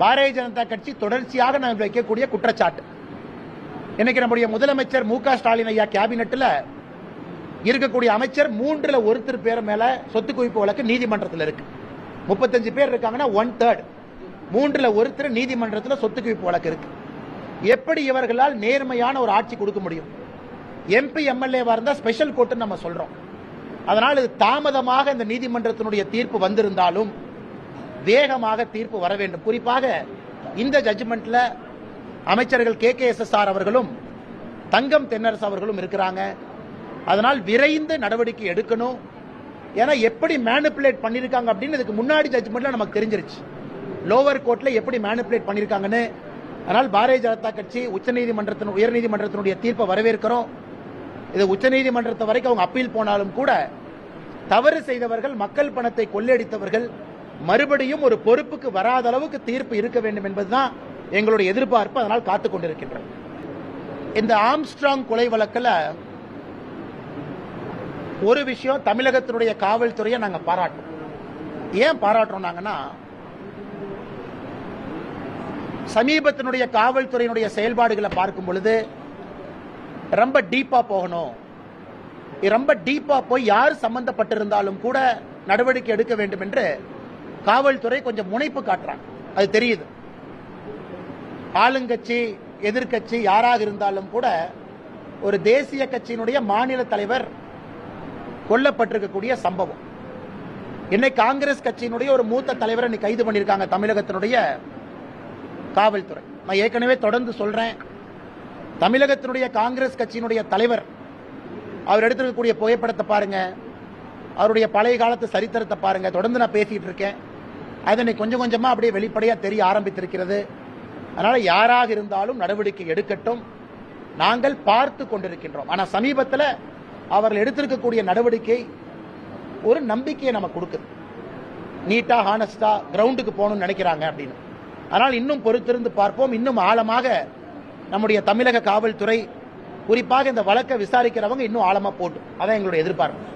பாரதிய ஜனதா கட்சி தொடர்ச்சியாக நம்ம வைக்கக்கூடிய குற்றச்சாட்டு. இன்னைக்கு நம்முடைய முதலமைச்சர் மு க ஸ்டாலின் ஐயா கேபினெட்டில் இருக்கக்கூடிய அமைச்சர் மூன்றுல ஒருத்தர் பேர் மேல சொத்து குவிப்பு வழக்கு நீதிமன்றத்தில் இருக்கு. முப்பத்தஞ்சு பேர் இருக்காங்கன்னா ஒன் தேர்ட் மூன்றுல ஒருத்தர் நீதிமன்றத்தில் சொத்து குவிப்பு வழக்கு இருக்கு. எப்படி இவர்களால் நேர்மையான ஒரு ஆட்சி கொடுக்க முடியும்? எம்பி எம்எல்ஏவா இருந்தா ஸ்பெஷல் கோர்ட்டுன்னு நம்ம சொல்றோம். அதனால் இது தாமதமாக இந்த நீதிமன்றத்தினுடைய தீர்ப்பு வந்திருந்தாலும் வேகமாக தீர்ப்பு வர வேண்டும். குறிப்பாக இந்த ஜட்ஜ்மெண்ட்ல அமைச்சர்கள் K K S S R அவர்களும் தங்கம் தென்னரசு அவர்களும் இருக்கிறாங்க. அதனால் விரைந்து நடவடிக்கை எடுக்கணும். ஏன்னா எப்படி மேனிப்புலேட் பண்ணியிருக்காங்க அப்படின்னு இதுக்கு முன்னாடி ஜட்ஜ்மெண்ட்ல நமக்கு தெரிஞ்சிருச்சு. லோவர் கோர்ட்ல எப்படி மேனிப்புலேட் பண்ணியிருக்காங்கன்னு அதனால் பாரதிய ஜனதா கட்சி உச்சநீதிமன்றத்தின் உயர்நீதிமன்றத்தினுடைய தீர்ப்பை வரவேற்கிறோம். இது உச்சநீதிமன்றத்தை வரைக்கும் அவங்க அப்பீல் போனாலும் கூட தவறு செய்தவர்கள் மக்கள் பணத்தை கொள்ளையடித்தவர்கள் மறுபடியும் ஒரு பொறுப்புக்கு வராத அளவுக்கு தீர்ப்பு இருக்க வேண்டும் என்பதுதான் எங்களுடைய எதிர்பார்ப்பு. அதனால் காத்துக் கொண்டிருக்கின்றோம். இந்த ஆம்ஸ்ட்ராங் கொலை வழக்கில் ஒரு விஷயம் தமிழகத்தினுடைய காவல்துறையை நாங்கள் பாராட்டோம் ஏன் பாராட்டுறோம் நாங்கன்னா சமீபத்தினுடைய காவல்துறையினுடைய செயல்பாடுகளை பார்க்கும் பொழுது ரொம்ப டீப்பா போகணும். ரொம்ப டீப்பா போய் யார் சம்பந்தப்பட்டிருந்தாலும் கூட நடவடிக்கை எடுக்க வேண்டும் என்று காவல்துறை கொஞ்சம் முனைப்பு காட்டுறாங்க. அது தெரியுது. ஆளுங்கட்சி எதிர்க்கட்சி யாராக இருந்தாலும் கூட ஒரு தேசிய கட்சியினுடைய மாநில தலைவர் கொல்லப்பட்டிருக்கக்கூடிய சம்பவம். இன்னைக்கு காங்கிரஸ் கட்சியினுடைய ஒரு மூத்த தலைவரை இன்னைக்கு கைது பண்ணியிருக்காங்க தமிழகத்தினுடைய காவல்துறை. நான் ஏற்கனவே தொடர்ந்து சொல்றேன். தமிழகத்தினுடைய காங்கிரஸ் கட்சியினுடைய தலைவர் அவர் எடுத்திருக்கக்கூடிய புகைப்படத்தை பாருங்க. அவருடைய பழைய காலத்து சரித்திரத்தை பாருங்க. தொடர்ந்து நான் பேசிட்டு இருக்கேன். அதனை இன்னைக்கு கொஞ்சம் கொஞ்சமா அப்படியே வெளிப்படையா தெரிய ஆரம்பித்திருக்கிறது. அதனால யாராக இருந்தாலும் நடவடிக்கை எடுக்கட்டும். நாங்கள் பார்த்து கொண்டிருக்கின்றோம். ஆனா சமீபத்தில் அவர்கள் எடுத்திருக்கக்கூடிய நடவடிக்கை ஒரு நம்பிக்கையை நம்ம கொடுக்குது. நீட்டா ஹானஸ்டா கிரவுண்டுக்கு போகணும்னு நினைக்கிறாங்க அப்படின்னு. ஆனால் இன்னும் பொறுத்திருந்து பார்ப்போம். இன்னும் ஆழமாக நம்முடைய தமிழக காவல்துறை குறிப்பாக இந்த வழக்கை விசாரிக்கிறவங்க இன்னும் ஆழமா போட்டும் அதான் எங்களுடைய எதிர்பார்ப்பு.